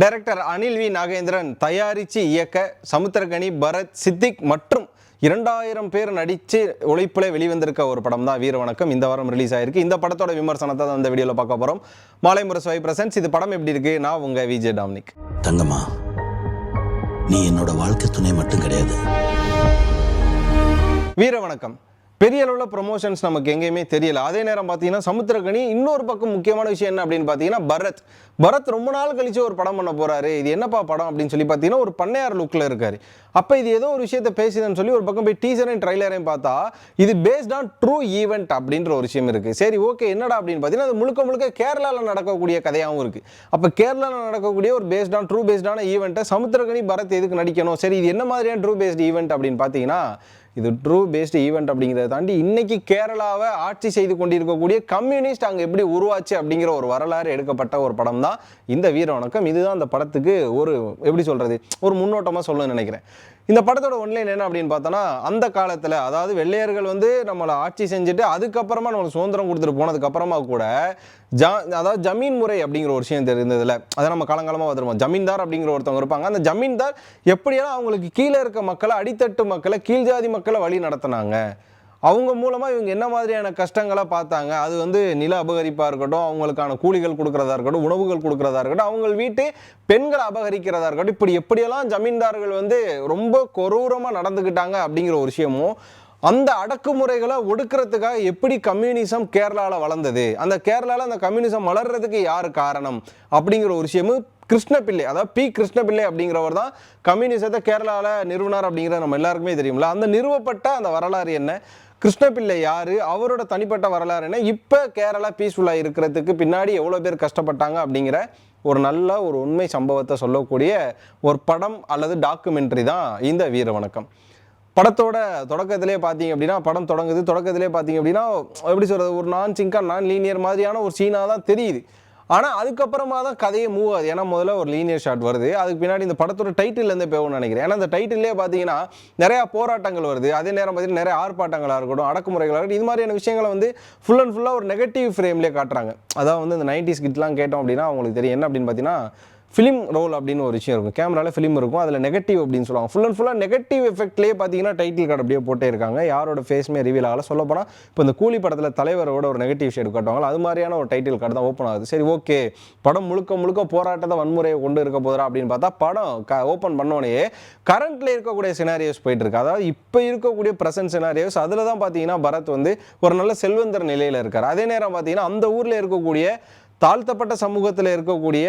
Director Anil we Nagendran தயாரித்து இயக்க சமுத்திரகனி பரத் சித்திக் மற்றும் இரண்டாயிரம் பேர் நடித்து உழைப்பில் வெளிவந்திருக்க ஒரு படம் தான் வீர வணக்கம். இந்த வாரம் ரிலீஸ் ஆயிருக்கு. இந்த படத்தோட விமர்சனத்தை தான் இந்த வீடியோவில் பார்க்க போகிறோம் மாலை முரசு பிரசன்ஸ் இது படம் எப்படி இருக்கு? நான் உங்க விஜய் டாமினிக். தங்கம்மா நீ என்னோட வாழ்க்கை துணை மட்டும் கிடையாது. வீர வணக்கம். பெரிய அளவில் ப்ரொமோஷன்ஸ் நமக்கு எங்கேயுமே தெரியல. அதே நேரம் பார்த்தீங்கன்னா சமுத்திரகனி இன்னொரு பக்கம் முக்கியமான விஷயம் என்ன அப்படின்னு பார்த்தீங்கன்னா பரத். பரத் ரொம்ப நாள் கழிச்சு ஒரு படம் பண்ண போகிறாரு இது என்னப்பா படம் அப்படின்னு சொல்லி பார்த்தீங்கன்னா ஒரு பண்ணையார் லுக்கில் இருக்கார். அப்போ இது ஏதோ ஒரு விஷயத்தை பேசுதுன்னு சொல்லி ஒரு பக்கம் போய் டீசரையும் ட்ரைலரையும் பார்த்தா இது பேஸ்ட் ஆன் ட்ரூ ஈவெண்ட் அப்படின்ற ஒரு விஷயம் இருக்குது சரி ஓகே என்னடா அப்படின்னு பார்த்தீங்கன்னா அது முழுக்க முழுக்க கேரளாவில் நடக்கக்கூடிய கதையாகவும் இருக்குது அப்போ கேரளாவில் நடக்கக்கூடிய ஒரு பேஸ்ட் ஆன் ட்ரூ பேஸ்டான ஈவெண்ட்டை சமுத்திரகனி பரத் எதுக்கு நடிக்கணும்? சரி இது என்ன மாதிரியான ட்ரூ பேஸ்ட் ஈவெண்ட் அப்படின்னு பார்த்தீங்கன்னா இது ட்ரூ பேஸ்ட் ஈவெண்ட் அப்படிங்கிறத தாண்டி இன்னைக்கு கேரளாவை ஆட்சி செய்து கொண்டிருக்கக்கூடிய கம்யூனிஸ்ட் அங்கே எப்படி உருவாச்சு அப்படிங்கிற ஒரு வரலாறு எடுக்கப்பட்ட ஒரு படம் தான் இந்த வீர வணக்கம். இதுதான் அந்த படத்துக்கு ஒரு எப்படி சொல்றது ஒரு முன்னோட்டமாக சொல்லணும்னு நினைக்கிறேன். இந்த படத்தோட ஒன்லைன் என்ன அப்படின்னு பார்த்தோன்னா அந்த காலத்தில் அதாவது வெள்ளையர்கள் வந்து நம்மளை ஆட்சி செஞ்சுட்டு அதுக்கப்புறமா நம்மளுக்கு சுதந்திரம் கொடுத்துட்டு போனதுக்கப்புறமா கூட ஜா அதாவது ஜமீன் முறை அப்படிங்கிற ஒரு விஷயம் தெரிந்ததில்ல அதை நம்ம காலங்காலமாக வந்துருவோம் ஜமீன்தார் அப்படிங்கிற ஒருத்தவங்க இருப்பாங்க. அந்த ஜமீன்தார் எப்படியெல்லாம் அவங்களுக்கு கீழே இருக்க மக்களை அடித்தட்டு மக்களை கீழ்ஜாதி மக்களை வழி நடத்தினாங்க? அவங்க மூலமாக இவங்க என்ன மாதிரியான கஷ்டங்களை பார்த்தாங்க? அது வந்து நில அபகரிப்பாக இருக்கட்டும் அவங்களுக்கான கூலிகள் கொடுக்குறதா இருக்கட்டும் உணவுகள் கொடுக்குறதா இருக்கட்டும் அவங்க வீட்டு பெண்களை அபகரிக்கிறதா இருக்கட்டும் இப்படி எப்படியெல்லாம் ஜமீன்தார்கள் வந்து ரொம்ப கொரூரமாக நடந்துக்கிட்டாங்க அப்படிங்கிற ஒரு விஷயமும் அந்த அடக்குமுறைகளை ஒடுக்கிறதுக்காக எப்படி கம்யூனிசம் கேரளாவில் வளர்ந்தது? அந்த கேரளாவில் அந்த கம்யூனிசம் வளர்றதுக்கு யார் காரணம்? அப்படிங்கிற ஒரு விஷயமும் கிருஷ்ணபிள்ளை அதாவது பி கிருஷ்ணபிள்ளை அப்படிங்கிறவர் தான் கம்யூனிசத்தை கேரளாவில் நிறுவனார் அப்படிங்கிற நம்ம எல்லாருக்குமே தெரியும்ல. அந்த நிறுவப்பட்ட அந்த வரலாறு என்ன? கிருஷ்ணபிள்ளை யாரு? அவரோட தனிப்பட்ட வரலாறு என்ன? இப்போ கேரளா பீஸ்ஃபுல்லாக இருக்கிறதுக்கு பின்னாடி எவ்வளோ பேர் கஷ்டப்பட்டாங்க அப்படிங்கிற ஒரு நல்ல ஒரு உண்மை சம்பவத்தை சொல்லக்கூடிய ஒரு படம் அல்லது டாக்குமெண்ட்ரி தான் இந்த வீர வணக்கம். படத்தோட தொடக்கத்திலே பார்த்தீங்க அப்படின்னா படம் தொடங்குது. தொடக்கத்திலே பார்த்தீங்க அப்படின்னா எப்படி சொல்கிறது ஒரு நான் சிங்கா நான் லீனியர் மாதிரியான ஒரு சீனாக தான் தெரியுது. ஆனால் அதுக்கப்புறமா தான் கதையை மூவ் ஆகுது. ஏன்னா முதல்ல ஒரு லீனியர் ஷாட் வருது. அதுக்கு பின்னாடி இந்த படத்தோட டைட்டில்லேருந்து போகணும்னு நினைக்கிறேன். ஏன்னா அந்த டைட்டிலே பார்த்தீங்கன்னா நிறையா போராட்டங்கள் வருது. அதே நேரம் பார்த்தீங்கன்னா நிறைய ஆர்ப்பாட்டங்களாக இருக்கட்டும் அடக்குமுறைகளாக இருக்கட்டும் இது மாதிரியான விஷயங்களை வந்து ஃபுல் அண்ட் ஃபுல்லாக ஒரு நெகட்டிவ் ஃப்ரேம்லேயே காட்டுறாங்க. அதாவது வந்து இந்த நைன்டிஸ் கிட்லாம் கேட்டோம் அப்படின்னா அவங்களுக்கு தெரியும். என்ன அப்படின்னு பார்த்தீங்கன்னா ஃபிலிம் ரோல் அப்படின்னு ஒரு விஷயம் இருக்கும். கேமராவில் ஃபிலிம் இருக்கும். அதில் நெகட்டிவ் அப்படின்னு சொல்லுவாங்க. ஃபுல் அண்ட் ஃபுல்லாக நெகட்டிவ் எஃபெக்ட்லேயே பார்த்தீங்கன்னா டைட்டில் கார்டு அப்படியே போட்டே இருக்காங்க. யாரோட ஃபேஸ்மே ரிவீல் ஆகல. சொல்ல போனால் இப்போ இந்த கூலி படத்தில் தலைவரோட ஒரு நெகட்டிவ் ஷேடு காட்டுவாங்க அது மாதிரியான ஒரு டைட்டில் கார்டு தான் ஓப்பன் ஆகுது. சரி ஓகே படம் முழுக்க முழுக்க போராட்டத்தை வன்முறையை கொண்டு இருக்க போதா அப்படின்னு பார்த்தா படம் க ஓப்பன் பண்ணோடனே கரண்ட்டில் இருக்கக்கூடிய சினாரியோஸ் போயிட்டு இருக்கு அதாவது இப்போ இருக்கக்கூடிய ப்ரெசன்ட் சினாரியோஸ் அதில் தான் பார்த்தீங்கன்னா பரத் வந்து ஒரு நல்ல செல்வந்தர் நிலையில் இருக்கார். அதே நேரம் பார்த்தீங்கன்னா அந்த ஊரில் இருக்கக்கூடிய தாழ்த்தப்பட்ட சமூகத்தில் இருக்கக்கூடிய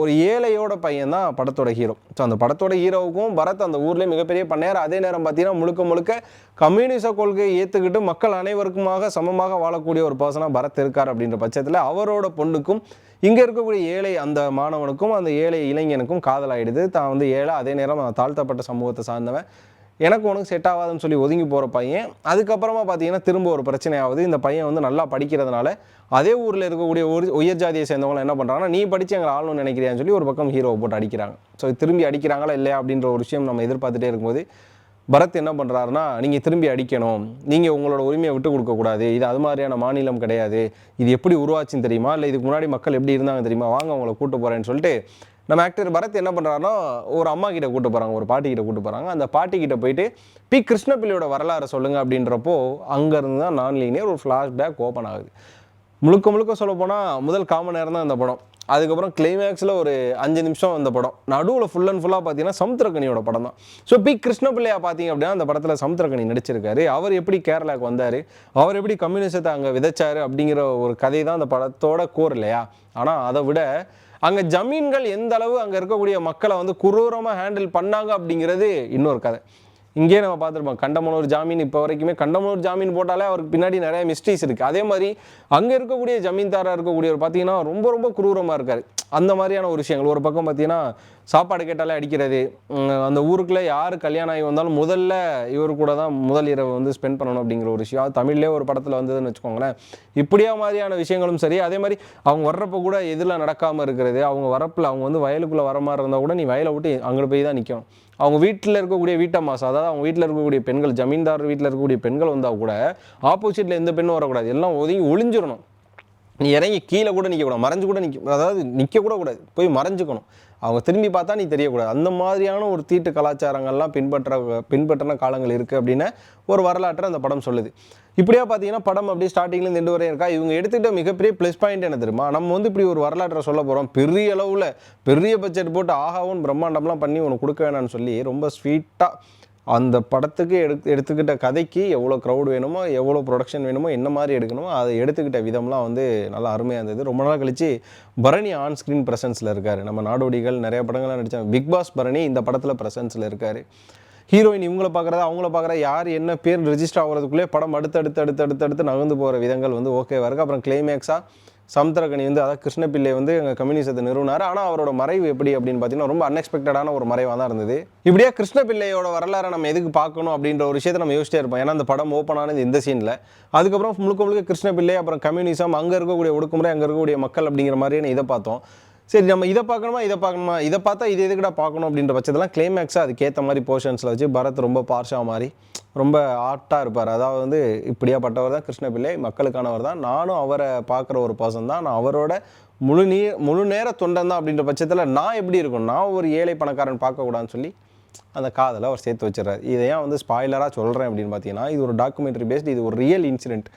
ஒரு ஏழையோட பையன் தான் படத்தோட ஹீரோ ஸோ அந்த படத்தோட ஹீரோவுக்கும் பரத் அந்த ஊர்லேயே மிகப்பெரிய பண்ணையார். அதே நேரம் பார்த்தீங்கன்னா முழுக்க முழுக்க கம்யூனிச கொள்கையை ஏற்றுக்கிட்டு மக்கள் அனைவருக்குமாக சமமாக வாழக்கூடிய ஒரு பர்சனாக பரத் இருக்கார் அப்படின்ற பட்சத்தில் அவரோட பொண்ணுக்கும் இங்கே இருக்கக்கூடிய ஏழை அந்த மாணவனுக்கும் அந்த ஏழை இளைஞனுக்கும் காதலாயிடுது தான் வந்து ஏழை அதே நேரம் தாழ்த்தப்பட்ட சமூகத்தை சார்ந்தவன். எனக்கு உனக்கு செட் ஆகாதுன்னு சொல்லி ஒதுங்கி போகிற பையன் அதுக்கப்புறமா பார்த்தீங்கன்னா திரும்ப ஒரு பிரச்சனை ஆகுது இந்த பையன் வந்து நல்லா படிக்கிறதுனால அதே ஊரில் இருக்கக்கூடிய ஒரு உயர் ஜாதியை சேர்ந்தவங்க என்ன பண்ணுறாங்கன்னா நீ படித்து எங்களை ஆளணும்னு நினைக்கிறியான்னு சொல்லி ஒரு பக்கம் ஹீரோவை போட்டு அடிக்கிறாங்க. ஸோ திரும்பி அடிக்கிறாங்களா இல்லையா அப்படின்ற ஒரு விஷயம் நம்ம எதிர்பார்த்துட்டே இருக்கும்போது பரத் என்ன பண்ணுறாருன்னா நீங்கள் திரும்பி அடிக்கணும். நீங்கள் உங்களோட உரிமையை விட்டு கொடுக்கக்கூடாது இது அது மாதிரியான மாநிலம் கிடையாது. இது எப்படி உருவாச்சுன்னு தெரியுமா? இல்லை இதுக்கு முன்னாடி மக்கள் எப்படி இருந்தாங்க தெரியுமா? வாங்க அவங்கள கூட்டு போகிறேன்னு சொல்லிட்டு நம்ம ஆக்டர் பரத் என்ன பண்ணுறாருன்னா ஒரு அம்மா கிட்ட கூட்டு போகிறாங்க ஒரு பாட்டி கிட்ட கூட்டு போகிறாங்க அந்த பாட்டி கிட்ட போயிட்டு பி. கிருஷ்ணபிள்ளையோட வரலாறு சொல்லுங்கள் அப்படின்றப்போ அங்கேருந்து தான் நான் லீனியர் ஒரு ஃப்ளாஷ்பேக் ஓப்பன் ஆகுது. முழுக்க முழுக்க சொல்ல போனால் முதல் காமன் நேரம் தான் அந்த படம். அதுக்கப்புறம் கிளைமேக்ஸில் ஒரு அஞ்சு நிமிஷம் அந்த படம். நடுவில் ஃபுல் அண்ட் ஃபுல்லாக பார்த்தீங்கன்னா சமுத்திரக்கனியோட படம் தான். So B. கிருஷ்ணபிள்ளையா பார்த்தீங்க அப்படின்னா அந்த படத்தில் சமுத்திரக்கனி நடிச்சிருக்காரு. அவர் எப்படி கேரளாவுக்கு வந்தார்? அவர் எப்படி கம்யூனிசத்தை அங்கே விதைச்சார்? அப்படிங்கிற ஒரு கதை தான் அந்த படத்தோட கோர் இல்லையா? ஆனால் அதை விட அங்கே ஜமீன்கள் எந்த அளவு அங்கே இருக்கக்கூடிய மக்களை வந்து குரூரமாக ஹேண்டில் பண்ணாங்க அப்படிங்கிறது இன்னொரு கதை. இங்கேயே நம்ம பார்த்துருப்போம் கண்டமனூர் ஜாமீன் இப்போ வரைக்குமே கண்டமனூர் ஜாமீன் போட்டாலே அவருக்கு பின்னாடி நிறைய மிஸ்ட்ரீஸ் இருக்குது அதே மாதிரி அங்கே இருக்கக்கூடிய ஜமீன்தாராக இருக்கக்கூடியவர் பார்த்தீங்கன்னா ரொம்ப ரொம்ப குரூரமாக இருக்கார். அந்த மாதிரியான ஒரு விஷயங்கள். ஒரு பக்கம் பார்த்தீங்கன்னா சாப்பாடு கேட்டாலே அடிக்கிறது. அந்த ஊருக்குள்ளே யார் கல்யாணம் ஆகி வந்தாலும் முதல்ல இவர் கூட தான் முதல் இரவு வந்து ஸ்பெண்ட் பண்ணணும் அப்படிங்கிற ஒரு விஷயம். அது தமிழ்லேயே ஒரு படத்தில் வந்ததுன்னு வச்சுக்கோங்களேன். இப்படியா மாதிரியான விஷயங்களும் சரி அதே மாதிரி அவங்க வர்றப்போ கூட எதில் நடக்காமல் இருக்கிறது அவங்க வரப்பில் அவங்க வந்து வயலுக்குள்ளே வர மாதிரி இருந்தால் கூட நீ வயலை விட்டு அங்கே போய் தான் நிற்கணும் அவங்க வீட்டில் இருக்கக்கூடிய வீட்டம்மாஸ் அதாவது அவங்க வீட்டில் இருக்கக்கூடிய பெண்கள் ஜமீன்தார் வீட்டில் இருக்கக்கூடிய பெண்கள் வந்தால் கூட ஆப்போசிட்டில் எந்த பெண்ணும் வரக்கூடாது. எல்லாம் ஒதுங்கி ஒளிஞ்சிடணும். நீ இறங்கி கீழே கூட நிற்கக்கூடாது மறைஞ்சு கூட நிற்க அதாவது நிற்கக்கூட கூடாது. போய் மறைஞ்சுக்கணும். அவங்க திரும்பி பார்த்தா நீ தெரியக்கூடாது. அந்த மாதிரியான ஒரு தீட்டு கலாச்சாரங்கள்லாம் பின்பற்ற பின்பற்றின காலங்கள் இருக்குது அப்படின்னு ஒரு வரலாற்றை அந்த படம் சொல்லுது. இப்படியா பார்த்தீங்கன்னா படம் அப்படியே ஸ்டார்டிங்லேருந்து எண்டு வரையும் இருக்கா? இவங்க எடுத்துக்கிட்ட மிகப்பெரிய ப்ளஸ் பாயிண்ட் என்ன தெரியுமா? நம்ம வந்து இப்படி ஒரு வரலாற்றை சொல்ல போகிறோம் பெரிய அளவில் பெரிய பட்ஜெட் போட்டு ஆகாவும் பிரம்மாண்டம்லாம் பண்ணி உனக்கு கொடுக்க வேணாம்னு சொல்லி ரொம்ப ஸ்வீட்டாக அந்த படத்துக்கு எடுத்து எடுத்துக்கிட்ட கதைக்கு எவ்வளோ க்ரௌட் வேணுமோ எவ்வளோ ப்ரொடக்ஷன் வேணுமோ என்ன மாதிரி எடுக்கணுமோ அதை எடுத்துக்கிட்ட விதம்லாம் வந்து நல்லா அருமையாக இருந்தது. ரொம்ப நாள் கழிச்சு பரணி ஆன் ஸ்க்ரீன் ப்ரெசன்ஸில் இருக்கார். நம்ம நாடோடிகள் நிறைய படங்கள்லாம் நடித்தாங்க பிக் பாஸ் பரணி இந்த படத்தில் ப்ரெசன்ஸில் இருக்கார். ஹீரோயின் இவங்கள பார்க்குறத அவங்கள பார்க்குற யார் என்ன பேர் ரிஜிஸ்டர் ஆகிறதுக்குள்ளே படம் அடுத்து அடுத்து அடுத்து அடுத்து நகர்ந்து போகிற விதங்கள் வந்து ஓகேவாக இருக்குது அப்புறம் கிளைமேக்ஸாக சமுத்திரகனி வந்து அதாவது கிருஷ்ணபிள்ளை வந்து எங்கள் கம்யூனிசத்தை நிறுவனார். ஆனால் அவரோட மறைவு எப்படி அப்படின்னு பார்த்தீங்கன்னா ரொம்ப அன்எக்ஸ்பெக்டடான ஒரு மறைவாக தான் இருந்தது. இப்படியே கிருஷ்ணபிள்ளையோட வரலாறை நம்ம எதுக்கு பார்க்கணும் அப்படின்ற ஒரு விஷயத்தை நம்ம யோசிச்சே இருப்போம். ஏன்னா அந்த படம் ஓப்பன் ஆனது இந்த சீனில் அதுக்கப்புறம் முழுக்க முழுக்க கிருஷ்ணபிள்ளை அப்புறம் கம்யூனிசம் அங்கே இருக்கக்கூடிய ஒடுக்குமுறை அங்கே இருக்கக்கூடிய மக்கள் அப்படிங்கிற மாதிரியான இதை பார்த்தோம். சரி நம்ம இதை பார்க்கணுமா இதை பார்க்கணுமா? இதை பார்த்தா இது எதுக்கடா பார்க்கணும் அப்படின்ற பட்சத்தெல்லாம் கிளைமேக்ஸாக அதுக்கேற்ற மாதிரி போர்ஷன்ஸில் வச்சு பரத் ரொம்ப பார்ஷா மாதிரி ரொம்ப ஆர்ட்டாக இருப்பார். அதாவது வந்து இப்படியாப்பட்டவர் தான் கிருஷ்ணபிள்ளை மக்களுக்கானவர் தான். நானும் அவரை பார்க்குற ஒரு பர்சன் தான். நான் அவரோட முழு நீ முழு நேர தொண்டன் தான் அப்படின்ற பட்சத்தில் நான் எப்படி இருக்கும் நான் ஒரு ஏழை பணக்காரன் பார்க்கக்கூடாதுன்னு சொல்லி அந்த காதலை அவர் சேர்த்து வச்சிடறாரு. இதை ஏன் வந்து ஸ்பாய்லராக சொல்கிறேன் அப்படின்னு பார்த்தீங்கன்னா இது ஒரு டாக்குமெண்ட்ரி பேஸ்டு இது ஒரு ரியல் இன்சிடென்ட்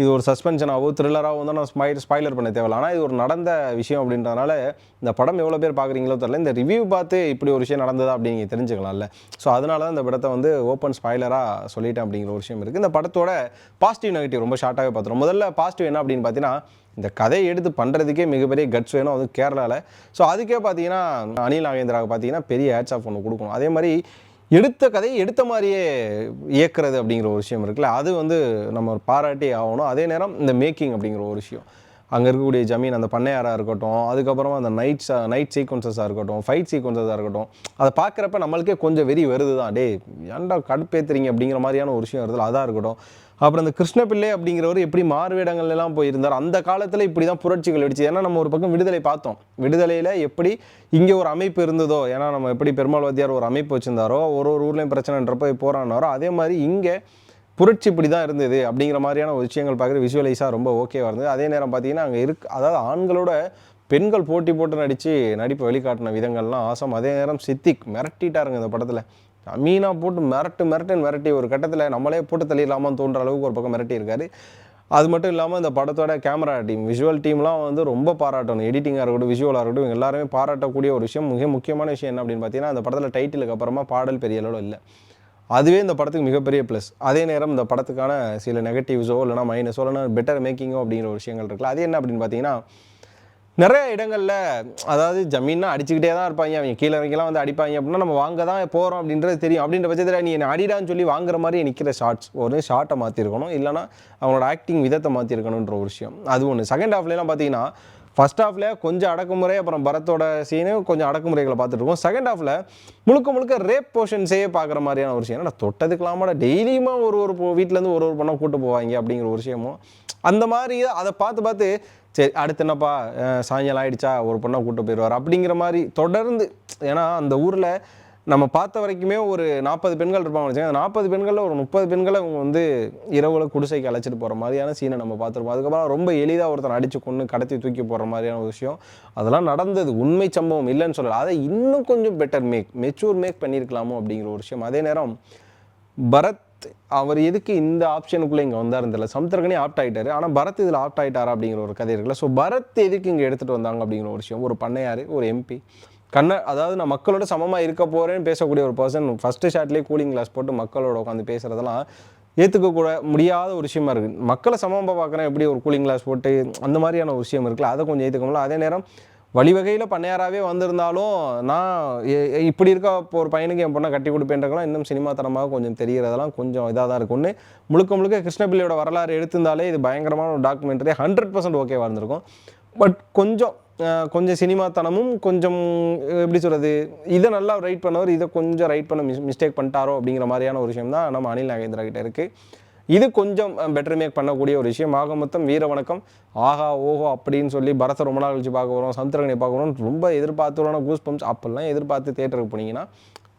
இது ஒரு சஸ்பென்ஷனாகவோ த்ரில்லராகவோ தான் நான் ஸ்பாய் ஸ்பாய்லர் பண்ண தேவையில்ல. ஆனால் இது ஒரு நடந்த விஷயம் அப்படின்றதுனால இந்த படம் எவ்வளோ பேர் பார்க்குறீங்களோ தெரில இந்த ரிவ்யூ பார்த்து இப்படி ஒரு விஷயம் நடந்ததா அப்படின்னு தெரிஞ்சுக்கலாம்ல. ஸோ அதனால தான் இந்த படத்தை வந்து ஓப்பன் ஸ்பாய்லராக சொல்லிட்டேன் அப்படிங்கிற ஒரு விஷயம் இருக்குது இந்த படத்தோட பாசிட்டிவ் நெகட்டிவ் ரொம்ப ஷார்ட்டாகவே பார்த்துரும் முதல்ல பாசிட்டிவ் என்ன அப்படின்னு பார்த்தீங்கன்னா இந்த கதையை எடுத்து பண்ணுறதுக்கே மிகப்பெரிய கட்ஸ் வேணும். அது கேரளாவில் ஸோ அதுக்கே பார்த்தீங்கன்னா அனில் நாகேந்திராவுக்கு பார்த்தீங்கன்னா பெரிய ஹேட்ஸ் ஆஃப் ஒன்று கொடுக்கணும். அதே மாதிரி எடுத்த கதையை எடுத்த மாதிரியே இயக்குறது அப்படிங்கிற ஒரு விஷயம் இருக்குல்ல அது வந்து நம்ம பாராட்டி ஆகணும். அதே நேரம் இந்த மேக்கிங் அப்படிங்கிற ஒரு விஷயம். அங்கே இருக்கக்கூடிய ஜமீன் அந்த பண்ணையாராக இருக்கட்டும் அதுக்கப்புறமா அந்த நைட் நைட் சீக்வன்சஸாக இருக்கட்டும் ஃபைட் சீக்வன்சஸாக இருக்கட்டும் அதை பார்க்குறப்ப நம்மளுக்கே கொஞ்சம் வெறி வருது தான் டே ஏன்டா கடுப்பேத்துறீங்க அப்படிங்கிற மாதிரியான ஒரு விஷயம் வருதுல அதாக இருக்கட்டும். அப்புறம் இந்த கிருஷ்ணபிள்ளை அப்படிங்கிறவர் எப்படி மாறுவேடங்கள்லாம் போயிருந்தார்? அந்த காலத்தில் இப்படி தான் புரட்சிகள் வெடிச்சு ஏன்னா நம்ம ஒரு பக்கம் விடுதலை பார்த்தோம். விடுதலையில் எப்படி இங்கே ஒரு அமைப்பு இருந்ததோ ஏன்னா நம்ம எப்படி பெருமாள் வாத்தியார் ஒரு அமைப்பு வச்சிருந்தாரோ ஒரு ஒரு ஊர்லேயும் பிரச்சனைன்றப்ப போராடினாரோ அதே மாதிரி இங்கே புரட்சி இப்படி தான் இருந்தது அப்படிங்கிற மாதிரியான ஒரு விஷயங்கள் பார்க்குற விஷுவலைஸாக ரொம்ப ஓகேவாக இருந்தது. அதே நேரம் பார்த்தீங்கன்னா அங்கே இருக்கு அதாவது ஆண்களோட பெண்கள் போட்டி போட்டு நடித்து நடிப்பை வெளிக்காட்டின விதங்கள்லாம் ஆசம் அதே நேரம் சித்திக் மிரட்டிட்டாருங்க இந்த படத்தில். மீனாக போட்டு மிரட்டு மிரட்டுன்னு மிரட்டி ஒரு கட்டத்தில் நம்மளே போட்டு தள்ளிடலாமான்னு தோன்ற அளவுக்கு ஒரு பக்கம் மிரட்டி இருக்காரு. அது மட்டும் இல்லாமல் இந்த படத்தோட கேமரா டீம் விஷுவல் டீம்லாம் வந்து ரொம்ப பாராட்டணும். எடிட்டிங்காக இருக்கட்டும் விஷுவலாக இருக்கட்டும் இவங்க எல்லாருமே பாராட்டக்கூடிய ஒரு விஷயம். மிக முக்கியமான விஷயம் என்ன அப்படின்னு பார்த்தீங்கன்னா அந்த படத்தில் டைட்டிலுக்கு அப்புறமா பாடல் பெரிய அளவில் இல்லை. அதுவே இந்த படத்துக்கு மிகப்பெரிய ப்ளஸ் அதே நேரம் இந்த படத்துக்கான சில நெகட்டிவ்ஸோ இல்லைனா மைனஸோ இல்லைனா பெட்டர் மேக்கிங்கோ அப்படிங்கிற ஒரு விஷயங்கள் இருக்குல்ல அது என்ன அப்படின்னு பார்த்தீங்கன்னா நிறைய இடங்களில் அதாவது ஜமீன்னா அடிச்சுக்கிட்டே தான் இருப்பாங்க. அவங்க கீழே இறங்கிலாம் வந்து அடிப்பாங்க. அப்படின்னா நம்ம வாங்க தான் போகிறோம் அப்படின்றது தெரியும். அப்படின்ற பட்சத்தில் நீ என்னை அடிடான்னு சொல்லி வாங்குற மாதிரி நிற்கிற ஷார்ட்ஸ் ஒரு ஷார்ட்டை மாற்றிருக்கணும் இல்லைனா அவங்களோட ஆக்டிங் விதத்தை மாற்றிருக்கணுன்ற ஒரு விஷயம். அது ஒன்று செகண்ட் ஹாஃப்லாம் பார்த்தீங்கன்னா ஃபர்ஸ்ட் ஹாஃபில் கொஞ்சம் அடக்குமுறை அப்புறம் பரத்தோட சீனு கொஞ்சம் அடக்குமுறைகளை பார்த்துட்ருக்கோம் செகண்ட் ஹாஃபில் முழுக்க முழுக்க ரேப் போர்ஷன்ஸே பார்க்குற மாதிரியான ஒரு விஷயம் ஏன்னா தொட்டதுக்கெல்லாமட டெய்லியுமா ஒரு ஒரு பொ- வீட்டிலேருந்து ஒரு ஒரு பொண்ணை கூட்டு போவாங்க அப்படிங்கிற ஒரு விஷயமும் அந்த மாதிரி அதை பார்த்து பார்த்து சரி அடுத்து என்னப்பா? சாயங்காலம் ஆயிடுச்சா? ஒரு பொண்ணை கூட்டு போயிடுவார். அப்படிங்கிற மாதிரி தொடர்ந்து ஏன்னா அந்த ஊரில் நம்ம பார்த்த வரைக்குமே ஒரு நாற்பது பெண்கள் இருப்பாங்க. வச்சுக்கோங்க அந்த நாற்பது பெண்களில் ஒரு முப்பது பெண்களை அவங்க வந்து இரவுல குடிசைக்கு அழைச்சிட்டு போகிற மாதிரியான சீனை நம்ம பார்த்துருப்போம். அதுக்கப்புறம் ரொம்ப எளிதாக ஒருத்தன் அடித்து கொண்டு கடத்தி தூக்கி போகிற மாதிரியான ஒரு விஷயம். அதெல்லாம் நடந்தது. உண்மை சம்பவம் இல்லைன்னு சொல்லலை. அதை இன்னும் கொஞ்சம் பெட்டர் மேக் மெச்சூர் மேக் பண்ணியிருக்கலாமோ அப்படிங்கிற ஒரு விஷயம். அதே நேரம் பரத் அவர் எதுக்கு இந்த ஆப்ஷனுக்குள்ளே இங்கே வந்தார் தெரியல. சமுத்திரகனே ஆப்ட் ஆகிட்டார் ஆனால் பரத் இதில் ஆப்ட் ஆயிட்டாரா அப்படிங்கிற ஒரு கதை இருக்குல்ல. ஸோ பரத் எதுக்கு இங்கே எடுத்துகிட்டு வந்தாங்க அப்படிங்கிற ஒரு விஷயம். ஒரு பண்ணையார் ஒரு எம்பி கண்ண அதாவது நான் மக்களோட சமமாக இருக்க போகிறேன்னு பேசக்கூடிய ஒரு பர்சன் ஃபஸ்ட்டு ஷாட்லேயே கூலிங் கிளாஸ் போட்டு மக்களோட உட்காந்து பேசுகிறதெல்லாம் ஏற்றுக்கக்கூட முடியாத ஒரு விஷயமா இருக்குது மக்களை சமமாக பார்க்குறேன். எப்படி ஒரு கூலிங் கிளாஸ் போட்டு அந்த மாதிரியான ஒரு விஷயம் இருக்குல்ல. அதை கொஞ்சம் ஏற்றுக்க முடியல. அதே நேரம் வழிவகையில் பண்ணையாராகவே வந்திருந்தாலும் நான் எ- இப்படி இருக்க ஒரு பையனுக்கு என் பொண்ணை கட்டி கொடுப்பேன்றக்கெல்லாம் இன்னும் சினிமாத்தனமாக கொஞ்சம் தெரிகிறதெல்லாம் கொஞ்சம் இதாக தான் இருக்கும்னு முழுக்க முழுக்க கிருஷ்ணபிள்ளையோட வரலாறு எடுத்திருந்தாலே இது பயங்கரமான ஒரு டாக்குமெண்ட்ரி ஹண்ட்ரட் பர்சன்ட் ஓகேவாக இருந்திருக்கும். பட் கொஞ்சம் கொஞ்சம் சினிமாத்தனமும் கொஞ்சம் எப்படி சொல்கிறது இதை நல்லா ரைட் பண்ணவர் இதை கொஞ்சம் ரைட் பண்ண மிஸ் மிஸ்டேக் பண்ணிட்டாரோ அப்படிங்கிற மாதிரியான ஒரு விஷயம் தான் நம்ம அனில் நாகேந்திரா கிட்டே இருக்குது இது கொஞ்சம் பெட்டர் மேக் பண்ணக்கூடிய ஒரு விஷயம். ஆக மொத்தம் வீர வணக்கம். ஆஹா ஓஹோ அப்படின்னு சொல்லி பரத ரொம்ப நாள் கழிச்சு பார்க்க வரோம் சந்திரகனை பார்க்க வரோம். ரொம்ப எதிர்பார்த்துறோம் கூஸ் பம்ப்ஸ் அப்படிலாம் எதிர்பார்த்து தேட்டருக்கு போனீங்கன்னா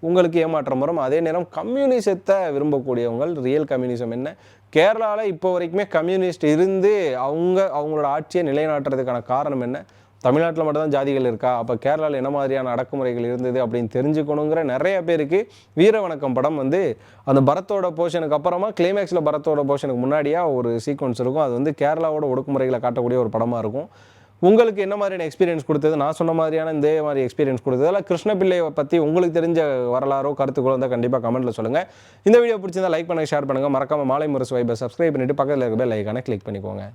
உங்களுக்கு ஏமாற்றம் வரும். அதே நேரம் கம்யூனிசத்தை விரும்பக்கூடியவங்க ரியல் கம்யூனிசம் என்ன? கேரளாவில் இப்போ வரைக்குமே கம்யூனிஸ்ட் இருந்து அவங்க அவங்களோட ஆட்சியை நிலைநாட்டுறதுக்கான காரணம் என்ன? தமிழ்நாட்டில் மட்டும் தான் ஜாதிகள் இருக்கா? அப்போ கேரளாவில் என்ன மாதிரியான அடக்குமுறைகள் இருந்தது அப்படின்னு தெரிஞ்சுக்கணுங்கிற நிறைய பேருக்கு வீர வணக்கம் படம் வந்து அந்த பரத்தோட போர்ஷனுக்கு அப்புறமா கிளைமேக்ஸில் பரத்தோட போர்ஷனுக்கு முன்னாடியாக ஒரு சீக்வன்ஸ் இருக்கும். அது வந்து கேரளாவோட ஒடுக்குமுறைகளை காட்டக்கூடிய ஒரு படமாக இருக்கும். உங்களுக்கு என்ன மாதிரியான எக்ஸ்பீரியன்ஸ் கொடுத்தது? நான் சொன்ன மாதிரியான இந்த மாதிரி எக்ஸ்பீரியன்ஸ் கொடுத்தது. இல்லை கிருஷ்ணபிள்ளையை பற்றி உங்களுக்கு தெரிஞ்ச வரலாறோ கருத்துக்களோ இருந்தால் கண்டிப்பாக கமெண்ட்டில் சொல்லுங்கள் இந்த வீடியோ பிடிச்சிருந்தா லைக் பண்ணுங்கள் ஷேர் பண்ணுங்கள் மறக்காமல் மாலை முரசு வைப்பை சப்ஸ்கிரைப் பண்ணிவிட்டு பக்கத்தில் இருக்க லைக்கான கிளிக் பண்ணிக்கோங்க.